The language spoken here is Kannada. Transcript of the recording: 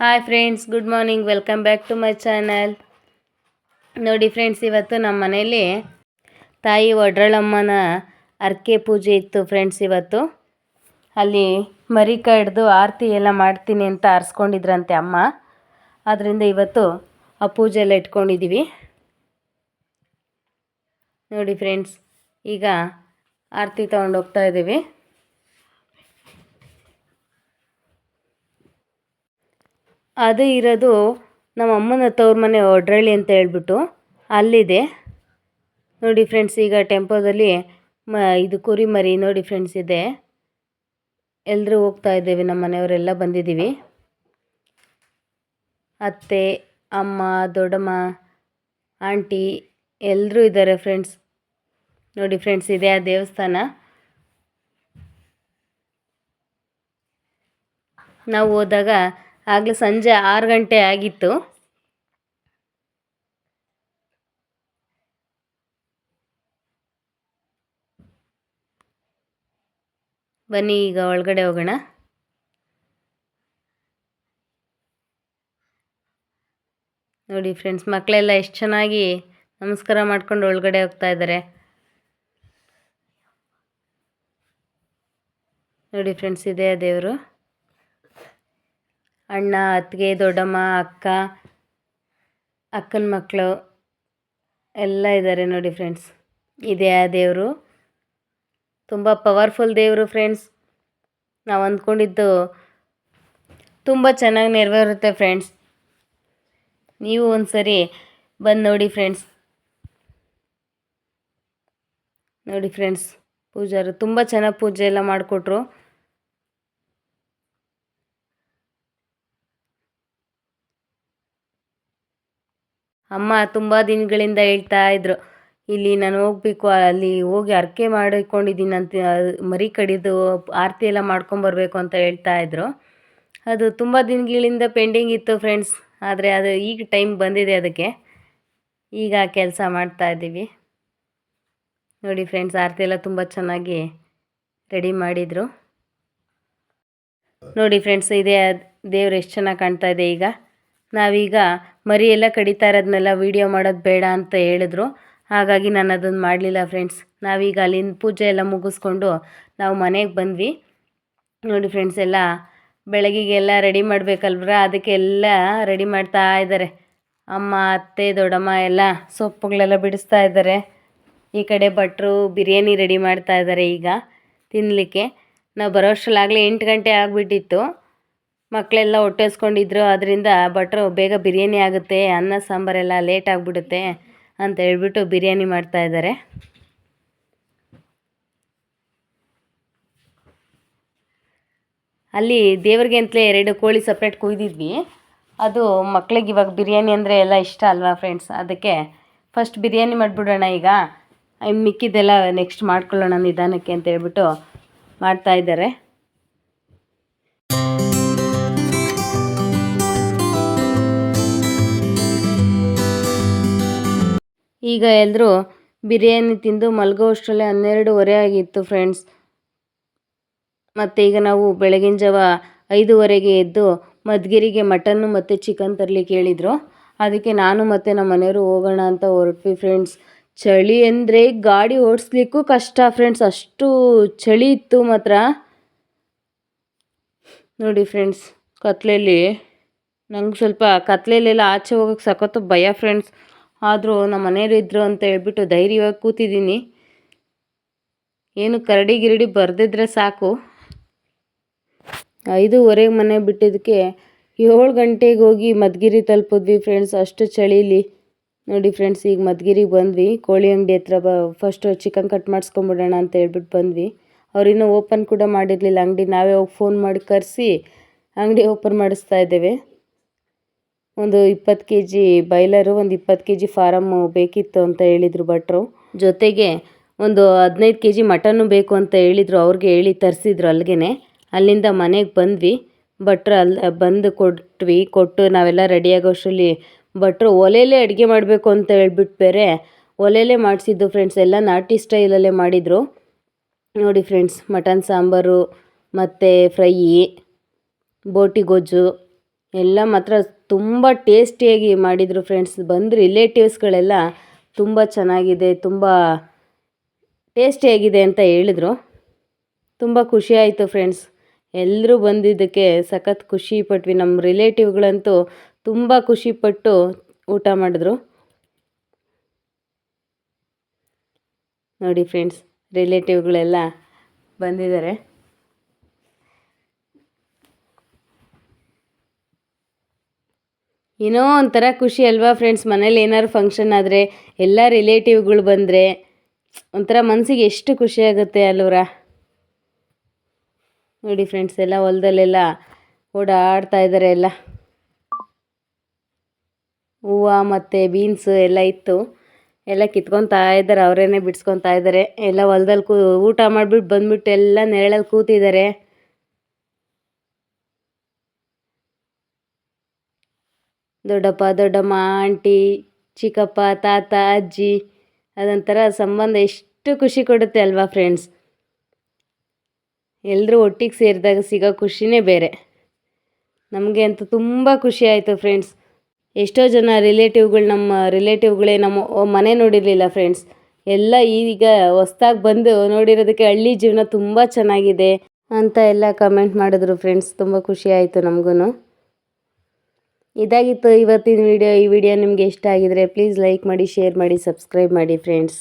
Hi friends good morning welcome back to my channel ನೋಡಿ ಫ್ರೆಂಡ್ಸ್ ಇವತ್ತು ನಮ್ಮ ಮನೇಲಿ ತಾಯಿ ಒಡ್ರಳಮ್ಮನ ಅರ್ಕೆ ಪೂಜೆ ಇತ್ತು ಫ್ರೆಂಡ್ಸ್ ಇವತ್ತು. ಅಲ್ಲಿ ಮರಿ ಕಡ್ದು ಆರತಿ ಎಲ್ಲ ಮಾಡ್ತೀನಿ ಅಂತ ಆರಿಸ್ಕೊಂಡಿದ್ರಂತೆ ಅಮ್ಮ. ಆದ್ದರಿಂದ ಇವತ್ತು ಆ ಪೂಜೆ ಎಲ್ಲ ಇಟ್ಕೊಂಡಿದ್ದೀವಿ ನೋಡಿ ಫ್ರೆಂಡ್ಸ್ ಈಗ ಆರತಿ ತೊಗೊಂಡೋಗ್ತಾ ಇದ್ದೀವಿ. ಅದು ಇರೋದು ನಮ್ಮ ಅಮ್ಮನ ತವ್ರ ಮನೆ ಒಡ್ರಳ್ಳಿ ಅಂತ ಹೇಳ್ಬಿಟ್ಟು ಅಲ್ಲಿದೆ. ನೋಡಿ ಫ್ರೆಂಡ್ಸ್ ಈಗ ಟೆಂಪೋದಲ್ಲಿ ಮ, ಇದು ಕುರಿಮರಿ, ನೋಡಿ ಫ್ರೆಂಡ್ಸ್ ಇದೆ. ಎಲ್ಲರೂ ಹೋಗ್ತಾ ಇದ್ದೇವೆ, ನಮ್ಮ ಮನೆಯವರೆಲ್ಲ ಬಂದಿದ್ದೀವಿ. ಅತ್ತೆ, ಅಮ್ಮ, ದೊಡ್ಡಮ್ಮ, ಆಂಟಿ ಎಲ್ಲರೂ ಇದ್ದಾರೆ ಫ್ರೆಂಡ್ಸ್ ನೋಡಿ ಫ್ರೆಂಡ್ಸ್ ಇದೆ ಆ ದೇವಸ್ಥಾನ. ನಾವು ಹೋದಾಗ ಆಗಲೇ ಸಂಜೆ ಆರು ಗಂಟೆ ಆಗಿತ್ತು. ಬನ್ನಿ ಈಗ ಒಳಗಡೆ ಹೋಗೋಣ. ನೋಡಿ ಫ್ರೆಂಡ್ಸ್, ಮಕ್ಕಳೆಲ್ಲ ಎಷ್ಟು ಚೆನ್ನಾಗಿ ನಮಸ್ಕಾರ ಮಾಡ್ಕೊಂಡು ಒಳಗಡೆ ಹೋಗ್ತಾ ಇದ್ದಾರೆ. ನೋಡಿ ಫ್ರೆಂಡ್ಸ್, ಇದೆ ದೇವರು. ಅಣ್ಣ, ಅತ್ತಿಗೆ, ದೊಡ್ಡಮ್ಮ, ಅಕ್ಕ, ಅಕ್ಕನ ಮಕ್ಕಳು ಎಲ್ಲ ಇದ್ದಾರೆ ನೋಡಿ ಫ್ರೆಂಡ್ಸ್ ಇದೆ ಆ ದೇವರು. ತುಂಬ ಪವರ್ಫುಲ್ ದೇವರು ಫ್ರೆಂಡ್ಸ್ ನಾವು ಅಂದ್ಕೊಂಡಿದ್ದು ತುಂಬ ಚೆನ್ನಾಗಿ ನೆರವೇರುತ್ತೆ ಫ್ರೆಂಡ್ಸ್ ನೀವು ಒಂದು ಸರಿ ಬಂದು ನೋಡಿ ಫ್ರೆಂಡ್ಸ್ ನೋಡಿ ಫ್ರೆಂಡ್ಸ್ ಪೂಜಾರು ತುಂಬ ಚೆನ್ನಾಗಿ ಪೂಜೆ ಎಲ್ಲ ಮಾಡಿಕೊಟ್ರು. ಅಮ್ಮ ತುಂಬ ದಿನಗಳಿಂದ ಹೇಳ್ತಾ ಇದ್ದರು ಇಲ್ಲಿ ನಾನು ಹೋಗ್ಬೇಕು, ಅಲ್ಲಿ ಹೋಗಿ ಹರಕೆ ಮಾಡಿಕೊಂಡಿದ್ದೀನಿ ಅಂತ, ಮರಿ ಕಡಿದು ಆರತಿ ಎಲ್ಲ ಮಾಡ್ಕೊಂಬರ್ಬೇಕು ಅಂತ ಹೇಳ್ತಾ ಇದ್ದರು ಅದು ತುಂಬ ದಿನಗಳಿಂದ ಪೆಂಡಿಂಗ್ ಇತ್ತು ಫ್ರೆಂಡ್ಸ್ ಆದರೆ ಅದು ಈಗ ಟೈಮ್ ಬಂದಿದೆ ಅದಕ್ಕೆ. ಈಗ ಕೆಲಸ ಮಾಡ್ತಾ ಇದ್ದೀವಿ. ನೋಡಿ ಫ್ರೆಂಡ್ಸ್ ಆರತಿ ಎಲ್ಲ ತುಂಬ ಚೆನ್ನಾಗಿ ರೆಡಿ ಮಾಡಿದರು. ನೋಡಿ ಫ್ರೆಂಡ್ಸ್ ಇದೇ, ದೇವ್ರು ಎಷ್ಟು ಚೆನ್ನಾಗಿ ಕಾಣ್ತಾ ಇದೆ ಈಗ. ನಾವೀಗ ಮರಿ ಎಲ್ಲ ಕಡಿತಾ ಇರೋದನ್ನೆಲ್ಲ ವೀಡಿಯೋ ಮಾಡೋದು ಬೇಡ ಅಂತ ಹೇಳಿದ್ರು. ಹಾಗಾಗಿ ನಾನು ಅದನ್ನು ಮಾಡಲಿಲ್ಲ ಫ್ರೆಂಡ್ಸ್. ನಾವೀಗ ಅಲ್ಲಿನ ಪೂಜೆ ಎಲ್ಲ ಮುಗಿಸ್ಕೊಂಡು ನಾವು ಮನೆಗೆ ಬಂದ್ವಿ. ನೋಡಿ ಫ್ರೆಂಡ್ಸ್, ಎಲ್ಲ ಬೆಳಗ್ಗೆಗೆಲ್ಲ ರೆಡಿ ಮಾಡಬೇಕಲ್ವ್ರ? ಅದಕ್ಕೆಲ್ಲ ರೆಡಿ ಮಾಡ್ತಾ ಇದ್ದಾರೆ. ಅಮ್ಮ, ಅತ್ತೆ, ದೊಡ್ಡಮ್ಮ ಎಲ್ಲ ಸೊಪ್ಪುಗಳೆಲ್ಲ ಬಿಡಿಸ್ತಾ ಇದ್ದಾರೆ. ಈ ಕಡೆ ಭಟ್ರು ಬಿರಿಯಾನಿ ರೆಡಿ ಮಾಡ್ತಾ ಇದ್ದಾರೆ ಈಗ ತಿನ್ನಲಿಕ್ಕೆ ನಾವು ಬರೋ ಅಷ್ಟರಲ್ಲಾಗಲೇ ಎಂಟು ಗಂಟೆ ಆಗಿಬಿಟ್ಟಿತ್ತು. ಮಕ್ಕಳೆಲ್ಲ ಹೊಟ್ಟೆಸ್ಕೊಂಡಿದ್ರು ಅದರಿಂದ ಭಟ್ರು ಬೇಗ ಬಿರಿಯಾನಿ ಆಗುತ್ತೆ, ಅನ್ನ ಸಾಂಬಾರೆಲ್ಲ ಲೇಟ್ ಆಗಿಬಿಡುತ್ತೆ ಅಂತ ಹೇಳ್ಬಿಟ್ಟು ಬಿರಿಯಾನಿ ಮಾಡ್ತಾಯಿದ್ದಾರೆ ಅಲ್ಲಿ ದೇವ್ರಿಗೆ ಅಂತಲೇ ಎರಡು ಕೋಳಿ ಸಪ್ರೇಟ್ ಕುಯ್ದಿದ್ವಿ. ಅದು ಮಕ್ಳಿಗೆ ಇವಾಗ ಬಿರಿಯಾನಿ ಅಂದರೆ ಎಲ್ಲ ಇಷ್ಟ ಅಲ್ವಾ ಫ್ರೆಂಡ್ಸ್ ಅದಕ್ಕೆ ಫಸ್ಟ್ ಬಿರಿಯಾನಿ ಮಾಡಿಬಿಡೋಣ ಈಗ. ಮಿಕ್ಕಿದ್ದೆಲ್ಲ ನೆಕ್ಸ್ಟ್ ಮಾಡ್ಕೊಳ್ಳೋಣ ನಿಧಾನಕ್ಕೆ ಅಂತ ಹೇಳ್ಬಿಟ್ಟು ಮಾಡ್ತಾಯಿದ್ದಾರೆ ಈಗ ಎಲ್ಲರೂ ಬಿರಿಯಾನಿ ತಿಂದು ಮಲಗೋ ಅಷ್ಟರಲ್ಲೇ ಹನ್ನೆರಡುವರೆ ಆಗಿತ್ತು ಫ್ರೆಂಡ್ಸ್ ಮತ್ತು ಈಗ ನಾವು ಬೆಳಗಿನ ಜಾವ ಐದುವರೆಗೆ ಎದ್ದು ಮಧುಗಿರಿಗೆ ಮಟನ್ನು ಮತ್ತು ಚಿಕನ್ ತರಲಿಕ್ಕೆ ಹೇಳಿದರು. ಅದಕ್ಕೆ ನಾನು ಮತ್ತು ನಮ್ಮ ಮನೆಯವರು ಹೋಗೋಣ ಅಂತ ಹೊರಟ್ವಿ ಫ್ರೆಂಡ್ಸ್ ಚಳಿ ಅಂದರೆ ಗಾಡಿ ಓಡಿಸ್ಲಿಕ್ಕೂ ಕಷ್ಟ ಫ್ರೆಂಡ್ಸ್ ಅಷ್ಟು ಚಳಿ ಇತ್ತು ಮಾತ್ರ. ನೋಡಿ ಫ್ರೆಂಡ್ಸ್ ಕತ್ಲೆಯಲ್ಲಿ ನಂಗೆ ಸ್ವಲ್ಪ ಕತ್ಲೆಯಲ್ಲೆಲ್ಲ ಆಚೆ ಹೋಗೋಕ್ಕೆ ಸಖತ್ತು ಭಯ ಫ್ರೆಂಡ್ಸ್ ಆದರೂ ನಮ್ಮ ಮನೆಯವರು ಇದ್ದರು ಅಂತ ಹೇಳ್ಬಿಟ್ಟು ಧೈರ್ಯವಾಗಿ ಕೂತಿದ್ದೀನಿ. ಏನು ಕರಡಿ ಗಿರಡಿ ಬರೆದಿದ್ರೆ ಸಾಕು. ಐದೂವರೆಗೆ ಮನೆ ಬಿಟ್ಟಿದ್ದಕ್ಕೆ ಏಳು ಗಂಟೆಗೆ ಹೋಗಿ ಮಧುಗಿರಿ ತಲುಪಿದ್ವಿ ಫ್ರೆಂಡ್ಸ್ ಅಷ್ಟು ಚಳೀಲಿ. ನೋಡಿ ಫ್ರೆಂಡ್ಸ್ ಈಗ ಮಧುಗಿರಿಗೆ ಬಂದ್ವಿ. ಕೋಳಿ ಅಂಗಡಿ ಹತ್ರ ಬ ಫಸ್ಟು ಚಿಕನ್ ಕಟ್ ಮಾಡಿಸ್ಕೊಂಬಿಡೋಣ ಅಂತ ಹೇಳ್ಬಿಟ್ಟು ಬಂದ್ವಿ. ಅವ್ರು ಓಪನ್ ಕೂಡ ಮಾಡಿರಲಿಲ್ಲ. ಅಂಗಡಿ ನಾವೇ ಹೋಗಿ ಫೋನ್ ಮಾಡಿ ಕರೆಸಿ ಅಂಗಡಿ ಓಪನ್ ಮಾಡಿಸ್ತಾ ಇದ್ದೇವೆ. ಒಂದು ಇಪ್ಪತ್ತು ಕೆ ಜಿ ಬಾಯ್ಲರು, ಒಂದು ಇಪ್ಪತ್ತು ಕೆ ಜಿ ಫಾರಮ್ಮು ಬೇಕಿತ್ತು ಅಂತ ಹೇಳಿದರು ಭಟ್ರು. ಜೊತೆಗೆ ಒಂದು ಹದಿನೈದು ಕೆ ಜಿ ಮಟನ್ನು ಬೇಕು ಅಂತ ಹೇಳಿದರು, ಅವ್ರಿಗೆ ಹೇಳಿ ತರಿಸಿದ್ರು ಅಲ್ಲಿಗೆ ಅಲ್ಲಿಂದ ಮನೆಗೆ ಬಂದ್ವಿ. ಭಟ್ರು ಅಲ್ಲಿ ಬಂದು ಕೊಟ್ವಿ. ಕೊಟ್ಟು ನಾವೆಲ್ಲ ರೆಡಿಯಾಗೋಷ್ಟರಲ್ಲಿ ಭಟ್ರು ಒಲೆಯಲ್ಲೇ ಅಡುಗೆ ಮಾಡಬೇಕು ಅಂತ ಹೇಳ್ಬಿಟ್ಟು ಬೇರೆ ಒಲೆಯಲ್ಲೇ ಮಾಡಿಸಿದ್ದು ಫ್ರೆಂಡ್ಸ್ ಎಲ್ಲ ನಾಟಿ ಸ್ಟೈಲಲ್ಲೇ ಮಾಡಿದರು. ನೋಡಿ ಫ್ರೆಂಡ್ಸ್ ಮಟನ್ ಸಾಂಬಾರು, ಮತ್ತು ಫ್ರೈ, ಬೋಟಿ ಗೊಜ್ಜು ಎಲ್ಲ ಮಾತ್ರ ತುಂಬ ಟೇಸ್ಟಿಯಾಗಿ ಮಾಡಿದರು ಫ್ರೆಂಡ್ಸ್ ಬಂದು ರಿಲೇಟಿವ್ಸ್ಗಳೆಲ್ಲ ತುಂಬ ಚೆನ್ನಾಗಿದೆ, ತುಂಬ ಟೇಸ್ಟಿಯಾಗಿದೆ ಅಂತ ಹೇಳಿದ್ರು. ತುಂಬ ಖುಷಿ ಆಯಿತು ಫ್ರೆಂಡ್ಸ್ ಎಲ್ಲರೂ ಬಂದಿದ್ದಕ್ಕೆ ಸಖತ್ ಖುಷಿ ಪಟ್ವಿ. ನಮ್ಮ ರಿಲೇಟಿವ್ಗಳಂತೂ ತುಂಬ ಖುಷಿಪಟ್ಟು ಊಟ ಮಾಡಿದ್ರು. ನೋಡಿ ಫ್ರೆಂಡ್ಸ್ ರಿಲೇಟಿವ್ಗಳೆಲ್ಲ ಬಂದಿದ್ದಾರೆ. ಏನೋ ಒಂಥರ ಖುಷಿ ಅಲ್ವಾ ಫ್ರೆಂಡ್ಸ್ ಮನೇಲಿ ಏನಾದ್ರು ಫಂಕ್ಷನ್ ಆದರೆ ಎಲ್ಲ ರಿಲೇಟಿವ್ಗಳು ಬಂದರೆ ಒಂಥರ ಮನಸ್ಸಿಗೆ ಎಷ್ಟು ಖುಷಿ ಆಗುತ್ತೆ ಅಲ್ವರ ನೋಡಿ ಫ್ರೆಂಡ್ಸ್ ಎಲ್ಲ ಹೊಲದಲ್ಲೆಲ್ಲ ಓಡಾಡ್ತಾ ಇದ್ದಾರೆ ಎಲ್ಲ. ಹೂವು ಮತ್ತು ಬೀನ್ಸ್ ಎಲ್ಲ ಇತ್ತು. ಎಲ್ಲ ಕಿತ್ಕೊತಾ ಇದ್ದಾರೆ ಅವರೇನೆ ಬಿಡ್ಸ್ಕೊತಾ ಇದ್ದಾರೆ ಎಲ್ಲ ಹೊಲ್ದಲ್ಲಿ ಕೂ, ಊಟ ಮಾಡಿಬಿಟ್ಟು ಬಂದ್ಬಿಟ್ಟು ಎಲ್ಲ ನೆರಳಲ್ಲಿ ಕೂತಿದ್ದಾರೆ ದೊಡ್ಡಪ್ಪ, ದೊಡ್ಡಮ್ಮ, ಆಂಟಿ, ಚಿಕ್ಕಪ್ಪ, ತಾತ, ಅಜ್ಜಿ, ಅದೊಂಥರ ಸಂಬಂಧ ಎಷ್ಟು ಖುಷಿ ಕೊಡುತ್ತೆ ಅಲ್ವಾ ಫ್ರೆಂಡ್ಸ್ ಎಲ್ಲರೂ ಒಟ್ಟಿಗೆ ಸೇರಿದಾಗ ಸಿಗೋ ಖುಷಿನೇ ಬೇರೆ. ನಮಗೆ ಅಂತೂ ತುಂಬ ಖುಷಿ ಆಯಿತು ಫ್ರೆಂಡ್ಸ್ ಎಷ್ಟೋ ಜನ ರಿಲೇಟಿವ್ಗಳು ನಮ್ಮ ರಿಲೇಟಿವ್ಗಳೇ ನಮ್ಮ ಮನೆ ನೋಡಿರಲಿಲ್ಲ ಫ್ರೆಂಡ್ಸ್ ಎಲ್ಲ ಈಗ ಹೊಸ್ದಾಗಿ ಬಂದು ನೋಡಿರೋದಕ್ಕೆ ಹಳ್ಳಿ ಜೀವನ ತುಂಬ ಚೆನ್ನಾಗಿದೆ ಅಂತ ಎಲ್ಲ ಕಮೆಂಟ್ ಮಾಡಿದ್ರು ಫ್ರೆಂಡ್ಸ್ ತುಂಬ ಖುಷಿ ಆಯಿತು ನಮಗೂ ಇದಾಗಿತ್ತು ಇವತ್ತಿನ ವಿಡಿಯೋ. ಈ ವಿಡಿಯೋ ನಿಮಗೆ ಇಷ್ಟ ಆಗಿದ್ರೆ ಪ್ಲೀಸ್ ಲೈಕ್ ಮಾಡಿ ಶೇರ್ ಮಾಡಿ ಸಬ್ಸ್ಕ್ರೈಬ್ ಮಾಡಿ ಫ್ರೆಂಡ್ಸ್